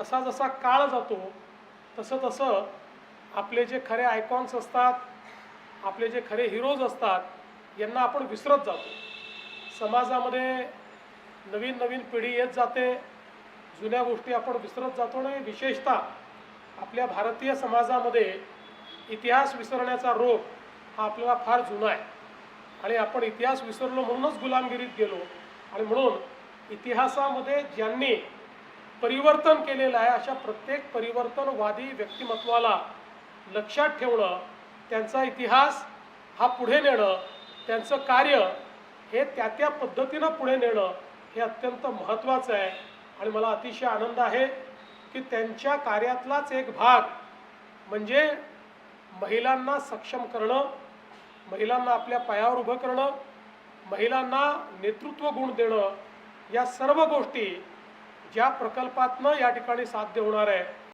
जसा जसा काळ जातो तसं तसं आपले जे खरे आयकॉन्स असतात आपले जे खरे हिरोज असतात यांना आपण विसरत जातो. समाजामध्ये नवीन नवीन पिढी येत जाते जुन्या गोष्टी आपण विसरत जातो आणि विशेषतः आपल्या भारतीय समाजामध्ये इतिहास विसरण्याचा रोग हा आपल्याला फार जुना आहे. आणि आपण इतिहास विसरलो म्हणूनच गुलामगिरीत गेलो. आणि म्हणून इतिहासामध्ये ज्यांनी परिवर्तन केलेलं आहे. अशा प्रत्येक परिवर्तनवादी व्यक्तिमत्वाला लक्षात ठेवणं त्यांचा इतिहास हा पुढे नेणं त्यांचं कार्य हे त्या त्या पद्धतीनं पुढे नेणं हे अत्यंत महत्त्वाचं आहे. आणि मला अतिशय आनंद आहे की त्यांच्या कार्यातलाच एक भाग म्हणजे महिलांना सक्षम करणं महिलांना आपल्या पायावर उभं करणं महिलांना नेतृत्व गुण देणं या सर्व गोष्टी ज्या प्रकल्पातनं या ठिकाणी साध्य होणार आहे